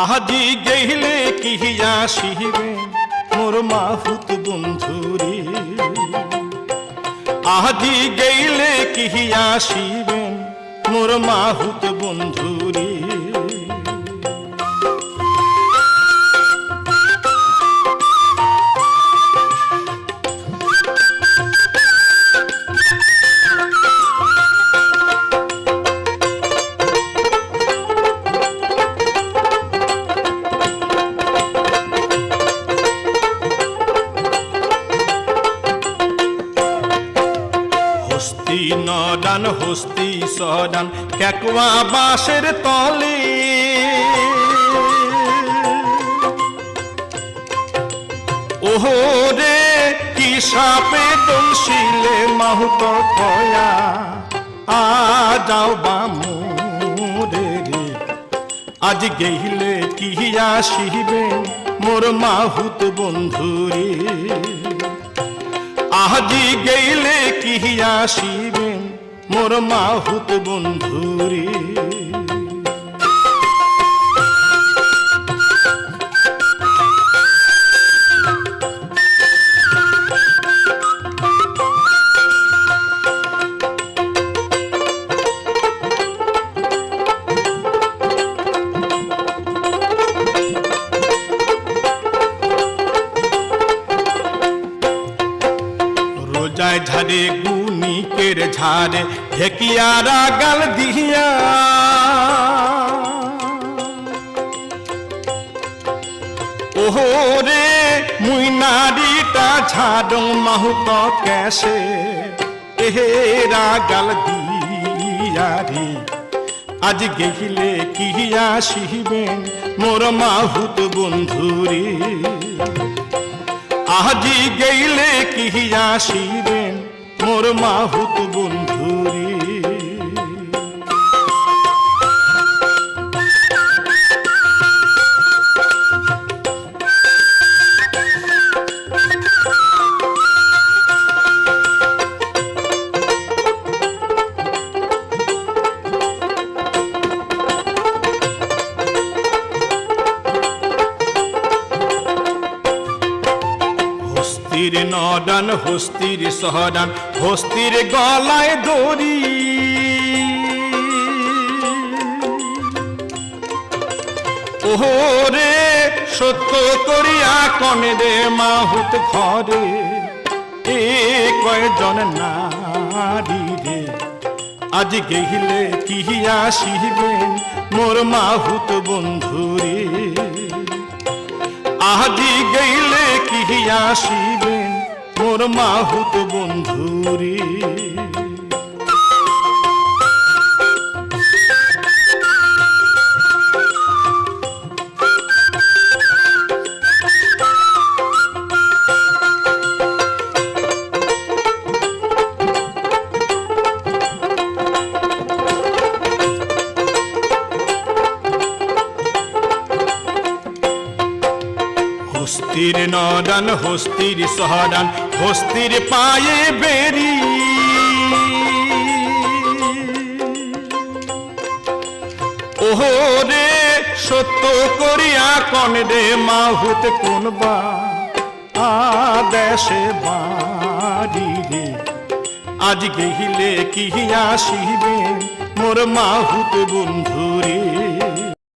আহাজি গেহিলে কিহিয়া আসিবে মোর মাহুত বন্ধুরে। আজি গেইলে কিহিয়া আসিবে মোর মাহুত বন্ধুরে। হস্তি নদান হস্তি সদান কেকুয়া বাঁশের তলে। ওহো রে, কি সাপে দংশিলে মাহুত কয়া। আ যাও বামু আজ গেইলে কি আসিবে মোর মাহুত বন্ধুরে। আজি গেইলে কি আসিবেন মোর মাহুত বন্ধুরে। রোজায় ঝাড়ে গুনিকের ঝাড়ে ঢেকিয়ারা গাল দিয়া। ওহো রে, মুই নারীটা ঝাড়ং মাহুত ক্যাসে এহেরা গাল দিয়া রে। আজ গেহিলে কি আসিবেন মোর মাহুত বন্ধুরে। আজি গেইলে কি আসিবেন মোর মাহুত বন্ধুরে। হস্তির নডান হস্তির সহডান হস্তির গলায় দড়ি। ওহো রে সত্য করিয়া কনে রে মাহুত ঘরে, এ কয়জন নারী রে? আজ গেহিলে কিহিয়া আসিবেন মোর মাহুত বন্ধুরে আজি গইলে কি আসিবেন মোর মাহুত বন্ধুরে। হস্তির নদান হস্তির সহদান হস্তির পায়ে বেরি ওহো রে সত্য করিয়া কন রে মাহুত কোনবা আদেশে বাড়ি রে। আজ গেহিলে কি আসিবে, মোর মাহুত বন্ধুরে?